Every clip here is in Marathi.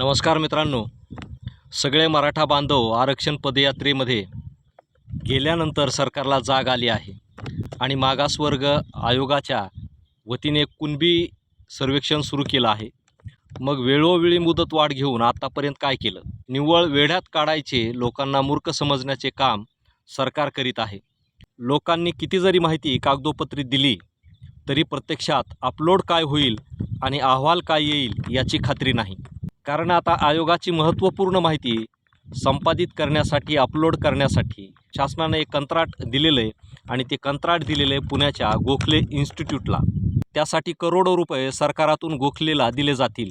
नमस्कार मित्रांनो. सगळे मराठा बांधव आरक्षण पदयात्रेमध्ये गेल्यानंतर सरकारला जाग आली आहे आणि मागासवर्ग आयोगाच्या वतीने कुणबी सर्वेक्षण सुरू केलं आहे. मग वेळोवेळी मुदतवाढ घेऊन आत्तापर्यंत काय केलं? निव्वळ वेढ्यात काढायचे लोकांना मूर्ख समजण्याचे काम सरकार करीत आहे. लोकांनी किती जरी माहिती कागदोपत्री दिली तरी प्रत्यक्षात अपलोड काय होईल आणि अहवाल काय येईल याची खात्री नाही. कारण आता आयोगाची महत्त्वपूर्ण माहिती संपादित करण्यासाठी अपलोड करण्यासाठी शासनाने एक कंत्राट दिलेलं आहे आणि ते कंत्राट दिलेलं आहे पुण्याच्या गोखले इन्स्टिट्यूटला. त्यासाठी करोडो रुपये सरकारातून गोखलेला दिले जातील.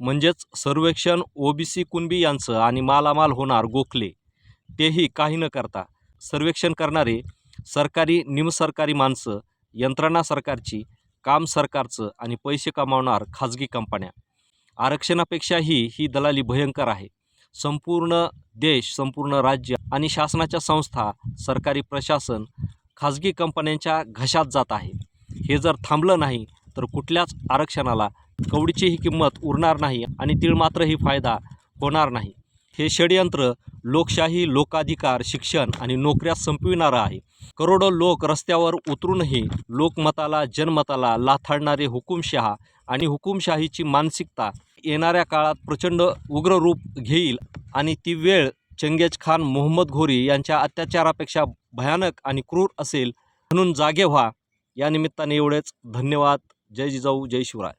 म्हणजेच सर्वेक्षण ओबीसी कुणबी यांचं आणि मालामाल होणार गोखले. तेही काही न करता सर्वेक्षण करणारे सरकारी निमसरकारी माणसं यंत्रणा सरकारची काम सरकारचं आणि पैसे कमावणार खाजगी कंपन्या. आरक्षणापेक्षाही ही दलाली भयंकर आहे. संपूर्ण देश संपूर्ण राज्य आणि शासनाच्या संस्था सरकारी प्रशासन खाजगी कंपन्यांच्या घशात जात आहे. हे जर थांबलं नाही तर कुठल्याच आरक्षणाला कवडीचीही किंमत उरणार नाही आणि तिळमात्रही फायदा होणार नाही. हे षडयंत्र लोकशाही लोकाधिकार शिक्षण आणि नोकऱ्या संपविणारं आहे. करोडो लोक रस्त्यावर उतरूनही लोकमताला जनमताला लाथाडणारे हुकुमशहा आणि हुकुमशाहीची मानसिकता येणाऱ्या काळात प्रचंड उग्र रूप घेईल आणि ती वेळ चंगेज खान मोहम्मद घोरी यांच्या अत्याचारापेक्षा भयानक आणि क्रूर असेल म्हणून जागे व्हा. या निमित्ताने एवढेच. धन्यवाद. जय जिजाऊ. जय शिवराय.